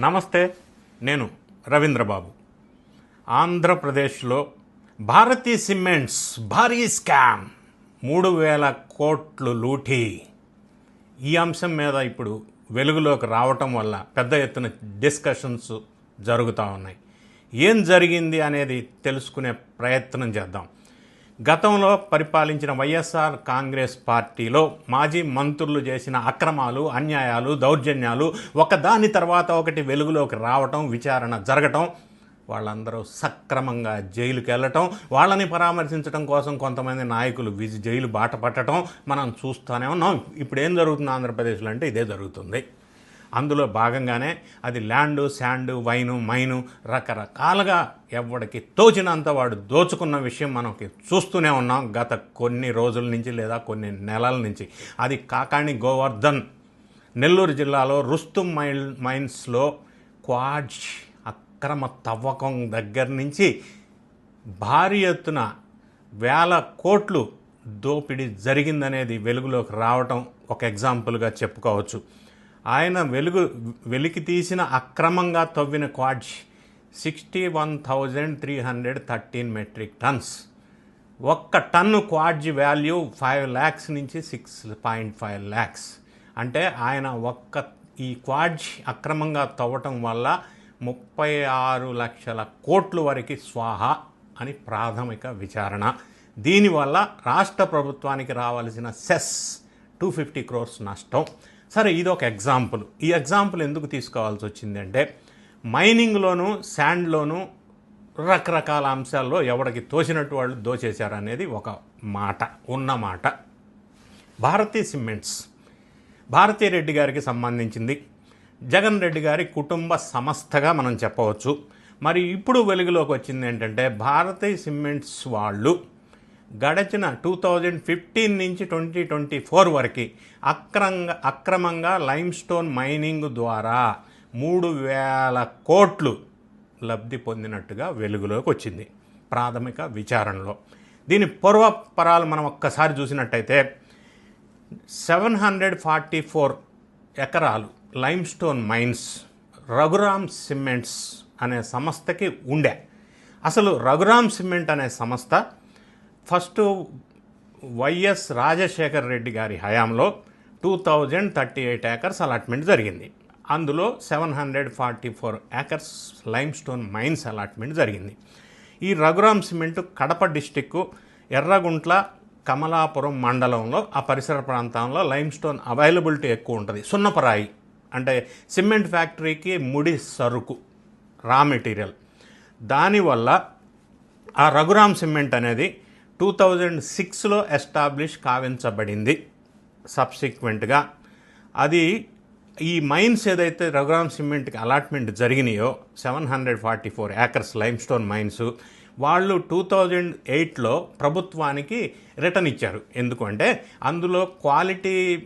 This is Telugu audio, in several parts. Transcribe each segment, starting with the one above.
నమస్తే నేను రవీంద్రబాబు. ఆంధ్రప్రదేశ్లో భారతీ సిమెంట్స్ భారీ స్కామ్. మూడు వేల కోట్లు లూటీ. ఈ అంశం మీద ఇప్పుడు వెలుగులోకి రావటం వల్ల పెద్ద ఎత్తున డిస్కషన్స్ జరుగుతూ ఉన్నాయి. ఏం జరిగింది అనేది తెలుసుకునే ప్రయత్నం చేద్దాం. గతంలో పరిపాలించిన వైఎస్ఆర్ కాంగ్రెస్ పార్టీలో మాజీ మంత్రులు చేసిన అక్రమాలు అన్యాయాలు దౌర్జన్యాలు ఒకదాని తర్వాత ఒకటి వెలుగులోకి రావటం విచారణ జరగటం వాళ్ళందరూ సక్రమంగా జైలుకి వెళ్ళటం వాళ్ళని పరామర్శించడం కోసం కొంతమంది నాయకులు విజి జైలు బాట పట్టడం మనం చూస్తూనే ఉన్నాం. ఇప్పుడు ఏం జరుగుతుంది ఆంధ్రప్రదేశ్లో అంటే ఇదే జరుగుతుంది. అందులో భాగంగానే అది ల్యాండు శాండు వైను మైను రకరకాలుగా ఎవడికి తోచినంత వాడు దోచుకున్న విషయం మనకి చూస్తూనే ఉన్నాం గత కొన్ని రోజుల నుంచి లేదా కొన్ని నెలల నుంచి. అది కాకాణి గోవర్ధన్. నెల్లూరు జిల్లాలో రుస్తుం మైల్ మైన్స్లో క్వాడ్జ్ అక్రమ తవ్వకం దగ్గర నుంచి భారీ ఎత్తున వేల కోట్లు దోపిడీ జరిగిందనేది వెలుగులోకి రావటం ఒక ఎగ్జాంపుల్గా చెప్పుకోవచ్చు. ఆయన వెలుగు వెలికి తీసిన అక్రమంగా తవ్విన quartz sixty one thousand three hundred thirteen metric tons. ఒక్క ton quartz value five lakhs నుంచి సిక్స్ పాయింట్ ఫైవ్ ల్యాక్స్. అంటే ఆయన ఒక్క ఈ క్వాడ్జ్ అక్రమంగా తవ్వటం వల్ల ముప్పై ఆరు లక్షల కోట్ల వరకు స్వాహ అని ప్రాథమిక విచారణ. దీనివల్ల రాష్ట్ర ప్రభుత్వానికి రావాల్సిన సెస్ టూ ఫిఫ్టీ క్రోర్స్ నష్టం. సరే ఇది ఒక ఎగ్జాంపుల్. ఈ ఎగ్జాంపుల్ ఎందుకు తీసుకోవాల్సి వచ్చిందంటే మైనింగ్లోను శాండ్లోను రకరకాల అంశాల్లో ఎవడికి తోచినట్టు వాళ్ళు దోచేశారనేది ఒక మాట ఉన్న మాట. భారతీ సిమెంట్స్. భారతీ రెడ్డి గారికి సంబంధించింది. జగన్ రెడ్డి గారి కుటుంబ సంస్థగా మనం చెప్పవచ్చు. మరి ఇప్పుడు వెలుగులోకి వచ్చింది ఏంటంటే భారతీ సిమెంట్స్ వాళ్ళు గడచిన టూ థౌజండ్ ఫిఫ్టీన్ నుంచి ట్వంటీ ట్వంటీ ఫోర్ వరకు అక్రంగా అక్రమంగా లైమ్ స్టోన్ మైనింగ్ ద్వారా మూడు వేల కోట్లు లబ్ధి పొందినట్టుగా వెలుగులోకి వచ్చింది ప్రాథమిక విచారణలో. దీని పూర్వపరాలు మనం ఒక్కసారి చూసినట్టయితే సెవెన్ హండ్రెడ్ ఫార్టీ ఫోర్ ఎకరాలు lime stone mines Raghuram cements అనే సంస్థకి ఉండే. అసలు రఘురామ్ సిమెంట్ అనే సంస్థ ఫస్ట్ వైఎస్ రాజశేఖర్ రెడ్డి గారి హయాంలో two thousand thirty eight acres allotment జరిగింది. అందులో seven hundred forty four acres lime stone mines allotment జరిగింది. ఈ రఘురామ్ సిమెంట్ కడప డిస్టిక్ ఎర్రగుంట్ల కమలాపురం మండలంలో ఆ పరిసర ప్రాంతంలో లైమ్ స్టోన్ అవైలబిలిటీ ఎక్కువ ఉంటుంది. సున్నపరాయి అంటే సిమెంట్ ఫ్యాక్టరీకి ముడి సరుకు రా మెటీరియల్. దానివల్ల ఆ రఘురామ్ సిమెంట్ అనేది టూ థౌజండ్ సిక్స్లో ఎస్టాబ్లిష్ కావించబడింది సబ్సిక్వెంట్గా. అది ఈ మైన్స్ ఏదైతే రఘురామ్ సిమెంట్కి allotment జరిగినాయో seven hundred forty four acres lime stone mines వాళ్ళు టూ థౌజండ్ ఎయిట్లో ప్రభుత్వానికి రిటర్న్ ఇచ్చారు. ఎందుకంటే అందులో క్వాలిటీ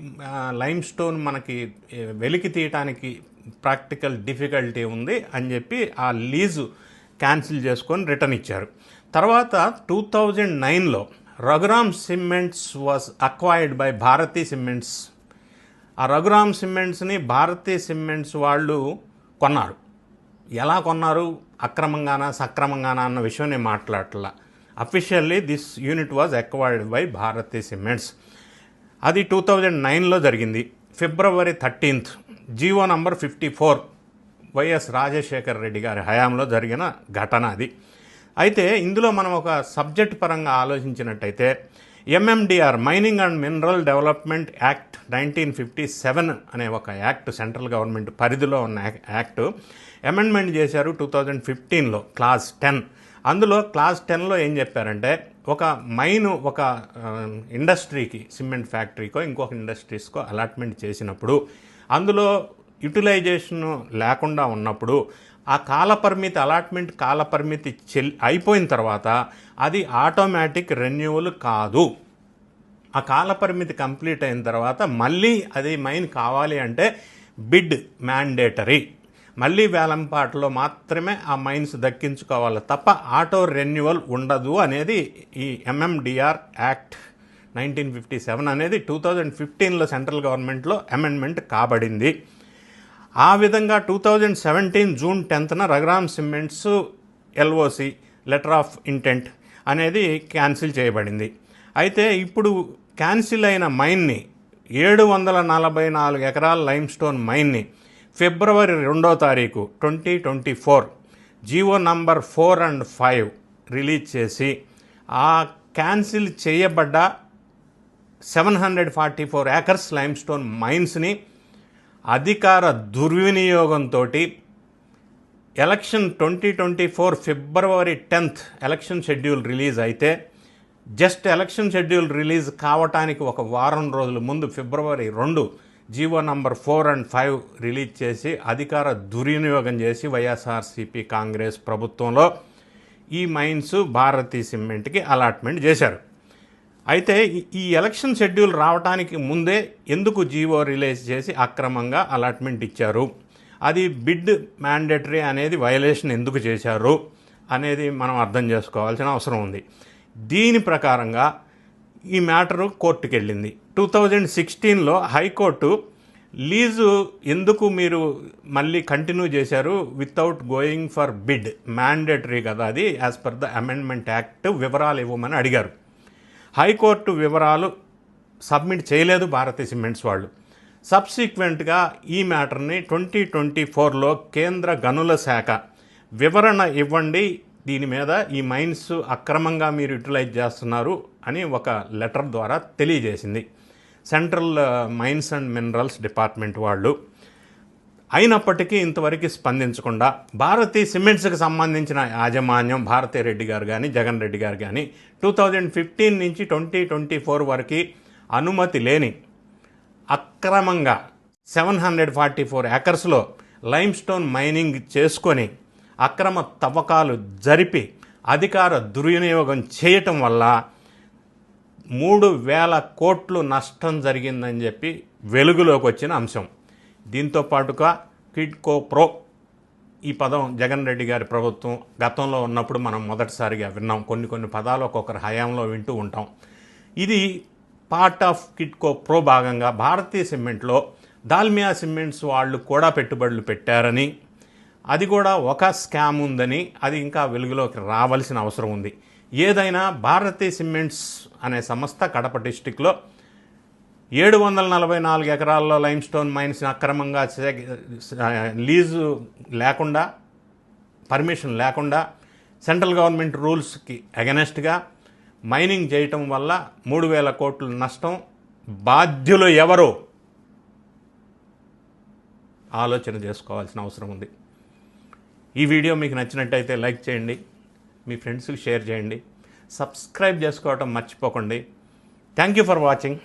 లైమ్ స్టోన్ మనకి వెలికి తీయటానికి ప్రాక్టికల్ డిఫికల్టీ ఉంది అని చెప్పి ఆ లీజు క్యాన్సిల్ చేసుకొని రిటర్న్ ఇచ్చారు. తర్వాత టూ థౌజండ్ నైన్లో Raghuram cements was acquired by Bharathi cements. ఆ రఘురామ్ సిమెంట్స్ని భారతీ సిమెంట్స్ వాళ్ళు కొన్నారు. ఎలా కొన్నారు? అక్రమంగానా సక్రమంగానా అన్న విషయం నేను మాట్లాడలా officially this unit was acquired by Bharathi cements. అది టూ థౌజండ్ నైన్లో జరిగింది. ఫిబ్రవరి thirteenth GO number fifty four YS Rajasekhar Reddy గారి హయాంలో జరిగిన ఘటన అది. అయితే ఇందులో మనం ఒక సబ్జెక్ట్ పరంగా ఆలోచించినట్టయితే MMDR mining and mineral development act nineteen fifty seven అనే ఒక యాక్ట్ సెంట్రల్ గవర్నమెంట్ పరిధిలో ఉన్న యాక్ట్ అమెండ్మెంట్ చేశారు టూ థౌజండ్ ఫిఫ్టీన్లో క్లాస్ టెన్. అందులో క్లాస్ టెన్లో ఏం చెప్పారంటే ఒక మైను ఒక ఇండస్ట్రీకి సిమెంట్ ఫ్యాక్టరీకో ఇంకొక ఇండస్ట్రీస్కో అలాట్మెంట్ చేసినప్పుడు అందులో యూటిలైజేషన్ లేకుండా ఉన్నప్పుడు ఆ కాలపరిమితి అలాట్మెంట్ కాలపరిమితి చెల్ అయిపోయిన తర్వాత అది ఆటోమేటిక్ రెన్యువల్ కాదు. ఆ కాలపరిమితి కంప్లీట్ అయిన తర్వాత మళ్ళీ అది మైన్ కావాలి అంటే బిడ్ మ్యాండేటరీ. మళ్ళీ వేలంపాటలో మాత్రమే ఆ మైన్స్ దక్కించుకోవాలి తప్ప ఆటో రెన్యువల్ ఉండదు అనేది ఈ MMDR act nineteen fifty seven అనేది టూ థౌజండ్ ఫిఫ్టీన్లో సెంట్రల్ గవర్నమెంట్లో అమెండ్మెంట్ కాబడింది. ఆ విధంగా two thousand seventeen June టెన్త్న Raghuram cements LOC letter of intent అనేది క్యాన్సిల్ చేయబడింది. అయితే ఇప్పుడు క్యాన్సిల్ అయిన మైన్ని ఏడు వందల నలభై నాలుగు ఎకరాల లైమ్ స్టోన్ మైన్ని ఫిబ్రవరి రెండో తారీఖు twenty twenty four GO number four and five release చేసి ఆ క్యాన్సిల్ చేయబడ్డ seven hundred forty four acres lime stone మైన్స్ని అధికార దుర్వినియోగంతో ఎలక్షన్ ట్వంటీ ట్వంటీ ఫోర్ ఫిబ్రవరి టెన్త్ ఎలక్షన్ షెడ్యూల్ రిలీజ్ అయితే జస్ట్ ఎలక్షన్ షెడ్యూల్ రిలీజ్ కావటానికి ఒక వారం రోజుల ముందు ఫిబ్రవరి రెండు GO number four and five release చేసి అధికార దుర్వినియోగం చేసి వైఎస్ఆర్సీపీ కాంగ్రెస్ ప్రభుత్వంలో ఈ మైన్స్ భారతీ సిమెంట్కి అలాట్మెంట్ చేశారు. అయితే ఈ- ఎలక్షన్ షెడ్యూల్ రావడానికి ముందే ఎందుకు జీవో రిలీజ్ చేసి అక్రమంగా అలాట్మెంట్ ఇచ్చారు? అది బిడ్ మ్యాండేటరీ అనేది వయలేషన్ ఎందుకు చేశారు అనేది మనం అర్థం చేసుకోవాల్సిన అవసరం ఉంది. దీని ప్రకారంగా ఈ మ్యాటరు కోర్టుకు వెళ్ళింది టూ థౌజండ్ సిక్స్టీన్లో హైకోర్టు లీజు ఎందుకు మీరు మళ్ళీ కంటిన్యూ చేశారు? Without going for bid. Mandatory కదా అది as per the amendment act వివరాలు ఇవ్వమని అడిగారు. హైకోర్టు వివరాలు సబ్మిట్ చేయలేదు భారతీయ సిమెంట్స్ వాళ్ళు. సబ్సిక్వెంట్గా ఈ మ్యాటర్ని ట్వంటీ ట్వంటీ ఫోర్లో కేంద్ర గనుల శాఖ వివరణ ఇవ్వండి. దీని మీద ఈ మైన్స్ అక్రమంగా మీరు యూటిలైజ్ చేస్తున్నారు అని ఒక లెటర్ ద్వారా తెలియజేసింది. Central mines and minerals department వాళ్ళు. అయినప్పటికీ ఇంతవరకు స్పందించకుండా భారతీ సిమెంట్స్కి సంబంధించిన యాజమాన్యం భారతీ రెడ్డి గారు కానీ జగన్ రెడ్డి గారు కానీ టూ థౌజండ్ ఫిఫ్టీన్ నుంచి ట్వంటీ ట్వంటీ ఫోర్ వరకు అనుమతి లేని అక్రమంగా సెవెన్ హండ్రెడ్ ఫార్టీ ఫోర్ ఎకర్స్లో లైమ్ స్టోన్ మైనింగ్ చేసుకొని అక్రమ తవ్వకాలు జరిపి అధికార దుర్వినియోగం చేయటం వల్ల మూడు వేల కోట్లు నష్టం జరిగిందని చెప్పి వెలుగులోకి వచ్చిన అంశం. దీంతో పాటుగా కిడ్కో ప్రో ఈ పదం జగన్ రెడ్డి గారి ప్రభుత్వం గతంలో ఉన్నప్పుడు మనం మొదటిసారిగా విన్నాం. కొన్ని కొన్ని పదాలు ఒక్కొక్కరి హయాంలో వింటూ ఉంటాం. ఇది పార్ట్ ఆఫ్ కిట్కో ప్రో భాగంగా భారతీయ సిమెంట్లో దాల్మియా సిమెంట్స్ వాళ్ళు కూడా పెట్టుబడులు పెట్టారని అది కూడా ఒక స్కామ్ ఉందని అది ఇంకా వెలుగులోకి రావాల్సిన అవసరం ఉంది. ఏదైనా భారతీయ సిమెంట్స్ అనే సంస్థ కడప డిస్టిక్లో ఏడు వందల నలభై నాలుగు ఎకరాల్లో లైమ్ స్టోన్ మైన్స్ అక్రమంగా లీజు లేకుండా పర్మిషన్ లేకుండా సెంట్రల్ గవర్నమెంట్ రూల్స్కి అగెనెస్ట్గా మైనింగ్ చేయటం వల్ల మూడు వేల కోట్ల నష్టం బాధ్యులు ఎవరు? ఆలోచన చేసుకోవాల్సిన అవసరం ఉంది. ఈ వీడియో మీకు నచ్చినట్టయితే లైక్ చేయండి మీ ఫ్రెండ్స్కి షేర్ చేయండి సబ్స్క్రైబ్ చేసుకోవటం మర్చిపోకండి. Thank you for watching.